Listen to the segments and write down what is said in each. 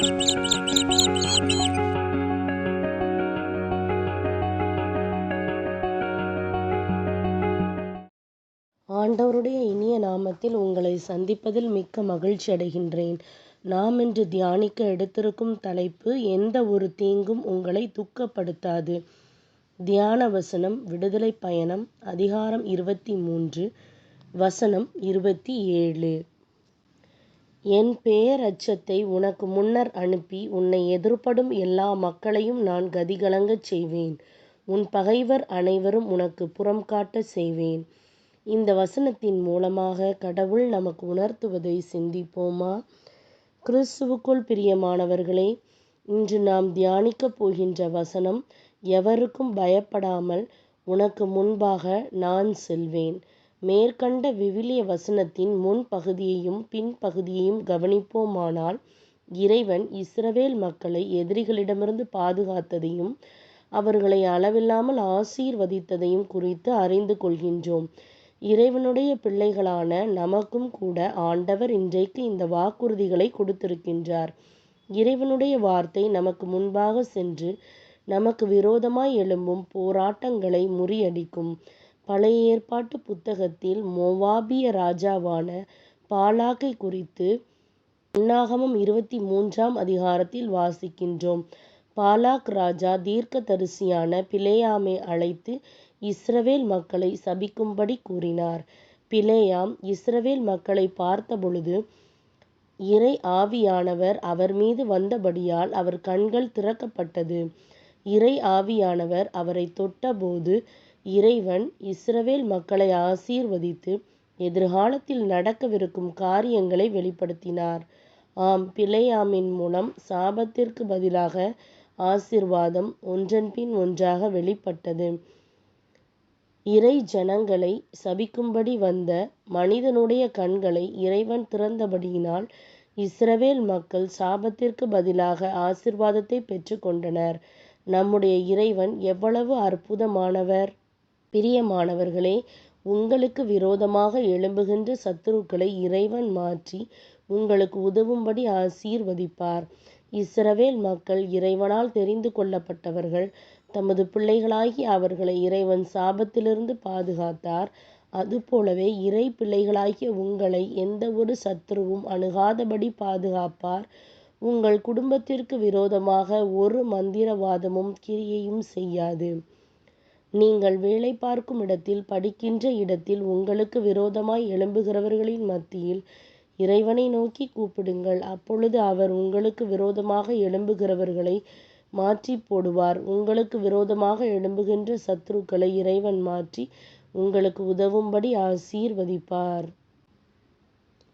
ஆண்டவருடைய இனிய நாமத்தில் உங்களை சந்திப்பதில் மிக்க மகிழ்ச்சி அடைகின்றேன். நாம் இன்று தியானிக்க எடுத்திருக்கும் தலைப்பு எந்த ஒரு தீங்கும் உங்களை துக்கப்படுத்தாது. தியான வசனம் விடுதலை பயணம் அதிகாரம் இருபத்தி மூன்று வசனம் இருபத்தி ஏழு. என் பேரச்சத்தை உனக்கு முன்னர் அனுப்பி உன்னை எதிர்ப்படும் எல்லா மக்களையும் நான் கதிகலங்கச் செய்வேன். உன் பகைவர் அனைவரும் உனக்குப் புறம்காட்டச் செய்வேன். இந்த வசனத்தின் மூலமாக கடவுள் நமக்கு உணர்த்துவதை சிந்திப்போமா? கிறிஸ்துவுக்குள் பிரியமானவர்களே இன்று நாம் தியானிக்கப் போகின்ற வசனம் எவருக்கும் பயப்படாமல் உனக்கு முன்பாக நான் செல்வேன். மேற்கண்ட விவிலிய வசனத்தின் முன் பகுதியையும் பின் பகுதியையும் கவனிப்போமானால் இறைவன் இஸ்ரவேல் மக்களை எதிரிகளிடமிருந்து பாதுகாத்ததையும் அவர்களை அளவில்லாமல் ஆசீர்வதித்ததையும் குறித்து அறிந்து கொள்கின்றோம். இறைவனுடைய பிள்ளைகளான நமக்கும் கூட ஆண்டவர் இன்றைக்கு இந்த வாக்குறுதிகளை கொடுத்திருக்கின்றார். இறைவனுடைய வார்த்தை நமக்கு முன்பாக சென்று நமக்கு விரோதமாய் எழும்பும் போராட்டங்களை முறியடிக்கும். பழைய ஏற்பாட்டு புத்தகத்தில் மோவாபிய ராஜாவான பாலாக்கை குறித்து என்னாகமம் இருபத்தி மூன்றாம் அதிகாரத்தில் வாசிக்கின்றோம். பாலாக் ராஜா தீர்க்கதரிசியான பிலேயாமை அழைத்து இஸ்ரவேல் மக்களை சபிக்கும்படி கூறினார். பிலேயாம் இஸ்ரவேல் மக்களை பார்த்தபொழுது இறை ஆவியானவர் அவர் மீது வந்தபடியால் அவர் கண்கள் திறக்கப்பட்டது. இறை ஆவியானவர் அவரை தொட்டபோது இறைவன் இஸ்ரவேல் மக்களை ஆசீர்வதித்து எதிர்காலத்தில் நடக்கவிருக்கும் காரியங்களை வெளிப்படுத்தினார். ஆம் பிழையாமின் மூலம் சாபத்திற்கு பதிலாக ஆசிர்வாதம் ஒன்றன்பின் ஒன்றாக வெளிப்பட்டது. இறை ஜனங்களை சபிக்கும்படி வந்த மனிதனுடைய கண்களை இறைவன் திறந்தபடியினால் இஸ்ரவேல் மக்கள் சாபத்திற்கு பதிலாக ஆசிர்வாதத்தை பெற்றுக்கொண்டனர் நம்முடைய இறைவன் எவ்வளவு அற்புதமானவர்! பிரியமானவர்களே உங்களுக்கு விரோதமாக எழும்புகின்ற சத்துருக்களை இறைவன் மாற்றி உங்களுக்கு உதவும்படி ஆசீர்வதிப்பார். இஸ்ரவேல் மக்கள் இறைவனால் தெரிந்து கொள்ளப்பட்டவர்கள். தமது பிள்ளைகளாகிய அவர்களை இறைவன் சாபத்திலிருந்து பாதுகாத்தார். அதுபோலவே இறை பிள்ளைகளாகிய உங்களை எந்த ஒரு சத்துருவும் அணுகாதபடி பாதுகாப்பார். உங்கள் குடும்பத்திற்கு விரோதமாக ஒரு மந்திரவாதமும் கிரியையும் செய்யாது. நீங்கள் வேலை பார்க்கும் இடத்தில் படிக்கின்ற இடத்தில் உங்களுக்கு விரோதமாய் எழும்புகிறவர்களின் மத்தியில் இறைவனை நோக்கி கூப்பிடுங்கள். அப்பொழுது அவர் உங்களுக்கு விரோதமாக எழும்புகிறவர்களை மாற்றிப் போடுவார். உங்களுக்கு விரோதமாக எழும்புகின்ற சத்துருக்களை இறைவன் மாற்றி உங்களுக்கு உதவும்படி ஆசீர்வதிப்பார்.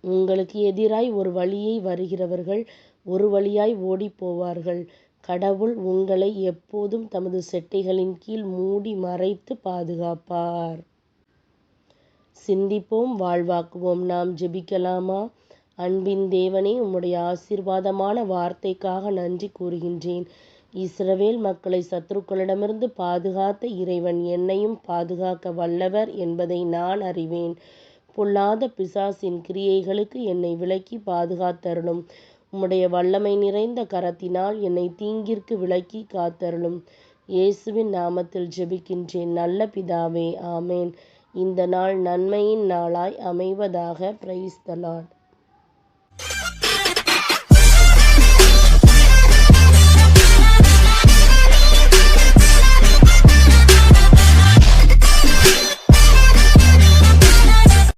உங்களுக்கு எதிராய் ஒரு வழியை வருகிறவர்கள் ஒரு வழியாய் ஓடிப் போவார்கள். கடவுள் உங்களை எப்போதும் தமது செட்டைகளின் கீழ் மூடி மறைத்து பாதுகாப்பார். சிந்திப்போம் வாழ்வாக்குவோம். நாம் ஜெபிக்கலாமா? அன்பின் தேவனே உம்முடைய ஆசீர்வாதமான வார்த்தைக்காக நன்றி கூறுகின்றேன். இஸ்ரவேல் மக்களை சத்துருக்களிடமிருந்து பாதுகாத்த இறைவன் என்னையும் பாதுகாக்க வல்லவர் என்பதை நான் அறிவேன். பொல்லாத பிசாசின் கிரியைகளுக்கு என்னை விலக்கிப் பாதுகாத்தருளும். உம்முடைய வல்லமை நிறைந்த கரத்தினால் என்னை தீங்கிற்கு விலக்கி காத்தருளும். இயேசுவின் நாமத்தில் ஜெபிக்கின்றேன் நல்ல பிதாவே ஆமேன் இந்த நாள் நன்மையின் நாளாய் அமைவதாக. பிரைஸ்தலான்